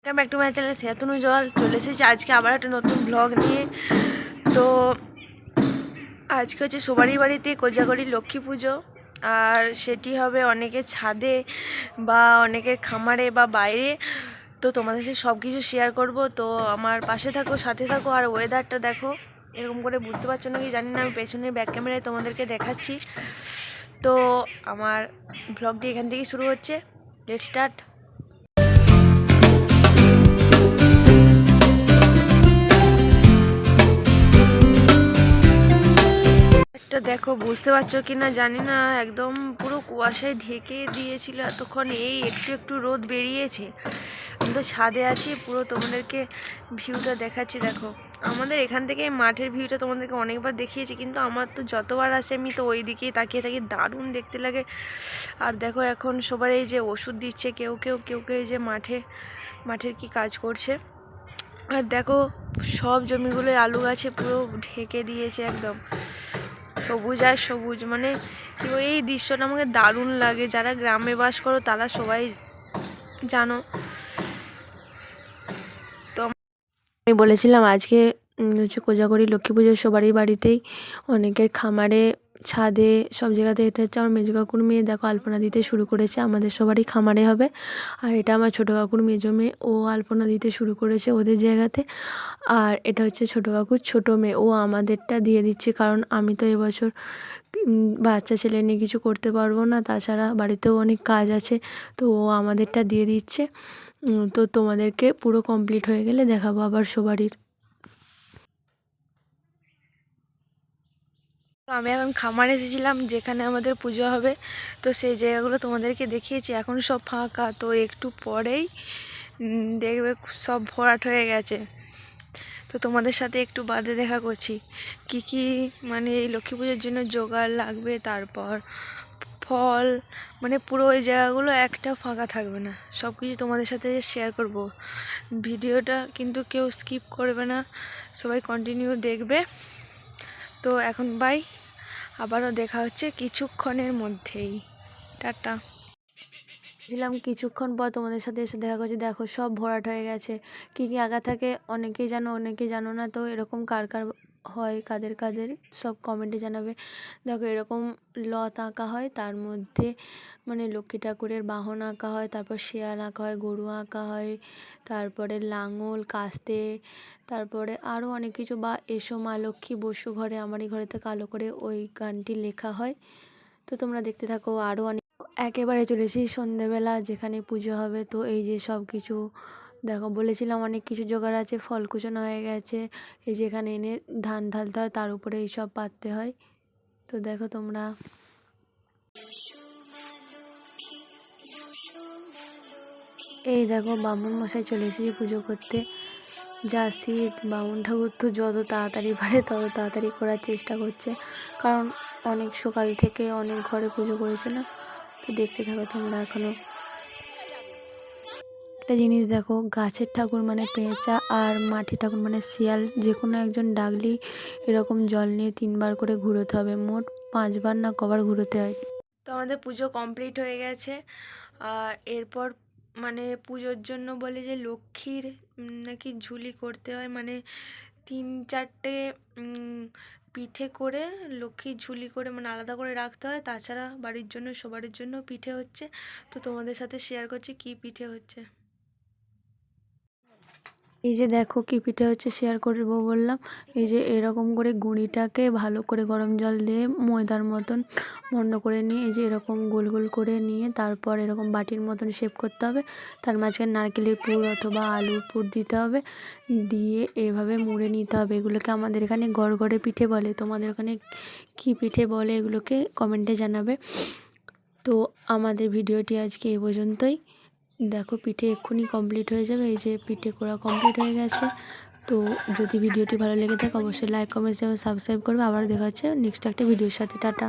Welcome back to my channel জল চলে এসেছি আজকে আবার একটা নতুন ব্লগ নিয়ে। তো আজকে হচ্ছে সবারই বাড়িতে কোজাগরি লক্ষ্মী পুজো। আর সেটি হবে অনেকের ছাদে বা অনেকের খামারে বা বাইরে। তো তোমাদের সাথে সব কিছু শেয়ার করব। তো আমার পাশে থাকো, সাথে থাকো, আর ওয়েদারটা দেখো। এরকম করে বুঝতে পারছ নাকি? জানি না, আমি পেছনের ব্যাক ক্যামেরায় তোমাদেরকে দেখাচ্ছি। তো আমার ব্লগটি এখান থেকেই শুরু হচ্ছে। লেট স্টার্ট একটা দেখো, বুঝতে পারছ কি না জানি না, একদম পুরো কুয়াশায় ঢেকে দিয়েছিল এতক্ষণ, এই একটু একটু রোদ বেরিয়েছে। আমি তো ছাদে আছি, পুরো তোমাদেরকে ভিউটা দেখাচ্ছি, দেখো। আমাদের এখান থেকে মাঠের ভিউটা তোমাদেরকে অনেকবার দেখিয়েছি, কিন্তু আমার তো যতবার আসে আমি তো ওই দিকেই তাকিয়ে থাকি, দারুণ দেখতে লাগে। আর দেখো এখন সবার এই যে ওষুধ দিচ্ছে, কেউ কেউ কেউ কেউ যে মাঠে, মাঠের কি কাজ করছে। আর দেখো সব জমিগুলোয় আলু গাছে পুরো ঢেকে দিয়েছে একদম। সবুজ আর সবুজ মানে এই দৃশ্যটা আমাকে দারুণ লাগে। যারা গ্রামে বাস করো তারা সবাই জানো তো আমি বলেছিলাম, আজকে হচ্ছে কোজাগরি, লক্ষ্মী পুজোর সবারই বাড়িতেই। অনেকের খামারে, ছাদে, সব জায়গাতে এটা হচ্ছে আমার মেজো কাকুর মেয়ে। দেখো, আলপনা দিতে শুরু করেছে, আমাদের সবারই খামারে হবে। আর এটা আমার ছোটো কাকুর মেজো মেয়ে, ও আলপনা দিতে শুরু করেছে ওদের জায়গাতে। আর এটা হচ্ছে ছোটো কাকুর ছোটো মেয়ে, ও আমাদেরটা দিয়ে দিচ্ছে, কারণ আমি তো এবছর বাচ্চা ছেলে নিয়ে কিছু করতে পারব না। তাছাড়া বাড়িতেও অনেক কাজ আছে, তো ও আমাদেরটা দিয়ে দিচ্ছে। তো তোমাদেরকে পুরো কমপ্লিট হয়ে গেলে দেখাবো আবার সবারই তো আমি এখন খামারে এসেছিলাম, যেখানে আমাদের পুজো হবে। তো সেই জায়গাগুলো তোমাদেরকে দেখিয়েছি, এখন সব ফাঁকা। তো একটু পরেই দেখবে সব ভরাট হয়ে গেছে। তো তোমাদের সাথে একটু বাদে দেখা করছি। কি কি মানে এই লক্ষ্মী পুজোর জন্য জোগাড় লাগবে তারপর ফল মানে পুরো ওই জায়গাগুলো একটা ফাঁকা থাকবে না। সব কিছু তোমাদের সাথে শেয়ার করব। ভিডিওটা কিন্তু কেউ স্কিপ করবে না। সবাই কন্টিনিউ দেখবে। তো এখন বাই আবারও দেখা হচ্ছে কিছুক্ষণের মধ্যেই। টাটা। ছিলাম কিছুক্ষণ পর তোমাদের সাথে এসে দেখা করছি। দেখো সব ভরাট হয়ে গেছে। কী কী আগা থাকে অনেকেই জানো অনেকেই জানো না। তো এরকম কার কার হয়, কাদের কাদের, সব কমেন্টে জানাবে। দেখো এরকম লত আঁকা হয়, তার মধ্যে মানে লক্ষ্মী ঠাকুরের বাহন আঁকা হয়, তারপর শেয়াল আঁকা হয়, গরু আঁকা হয়, তারপরে লাঙল, কাস্তে, তারপরে আরও অনেক কিছু। বা এসো মা লক্ষ্মী বসু ঘরে, আমারই ঘরেতে কালো করে ওই গানটি লেখা হয়। তো তোমরা দেখতে থাকো আরও অনেক একেবারে চলে এসেছি সন্ধেবেলা, যেখানে পুজো হবে। তো এই যে সব কিছু দেখো, বলেছিলাম অনেক কিছু জোগাড় আছে, ফল কুচোনো হয়ে গেছে। এই যে এখানে এনে ধান ঢালতে হয়, তার উপরে এই সব পাততে হয়। তো দেখো তোমরা। এই দেখো, বামুন মশাই চলে এসেছি পুজো করতে। যা শীত, বামুন ঠাকুর তো যত তাড়াতাড়ি পারে, তত তাড়াতাড়ি করার চেষ্টা করছে। কারণ অনেক সকাল থেকে অনেক ঘরে পুজো করেছে না। তো দেখতে থাকো তোমরা এখনও। একটা জিনিস দেখো, গাছের ঠাকুর মানে পেঁচা আর মাটি ঠাকুর মানে শিয়াল। যে কোনো একজন ডাকলেই এরকম জল নিয়ে তিনবার করে ঘুরোতে হবে, মোট পাঁচবার না কবার ঘুরোতে হয়। তো আমাদের পুজো কমপ্লিট হয়ে গেছে। আর এরপর মানে পুজোর জন্য বলে যে লক্ষ্মীর নাকি ঝুলি করতে হয় মানে তিন চারটে পিঠে করে লক্ষ্মীর ঝুলি করে মানে আলাদা করে রাখতে হয়। তাছাড়া বাড়ির জন্য সবার জন্য পিঠে হচ্ছে। তো তোমাদের সাথে শেয়ার করছি কি পিঠে হচ্ছে। এই যে দেখো কি পিঠে হচ্ছে শেয়ার করব বললাম। এই যে এরকম করে গুঁড়িটাকে ভালো করে গরম জল দিয়ে ময়দার মতন মন্ড করে নিয়ে, এই যে এরকম গোল গোল করে নিয়ে তারপর এরকম বাটির মতন শেপ করতে হবে। তার মাঝখানে নারকেলের পুর অথবা আলুর পুর দিতে হবে। দিয়ে এভাবে মুড়ে নিতে হবে। এগুলোকে আমাদের এখানে গড়গড়ে পিঠে বলে। তোমাদের ওখানে কী পিঠে বলে এগুলোকে কমেন্টে জানাবে। তো আমাদের ভিডিওটি আজকে এই পর্যন্তই। দেখো পিঠে এক্ষুনি কমপ্লিট হয়ে যাবে, এই যে পিঠে করা কমপ্লিট হয়ে গেছে। তো যদি ভিডিওটি ভালো লেগে থাকে, অবশ্যই লাইক কমেন্ট এবং সাবস্ক্রাইব করবে। আবার দেখা হচ্ছে নেক্সট একটা ভিডিওর সাথে, টাটা।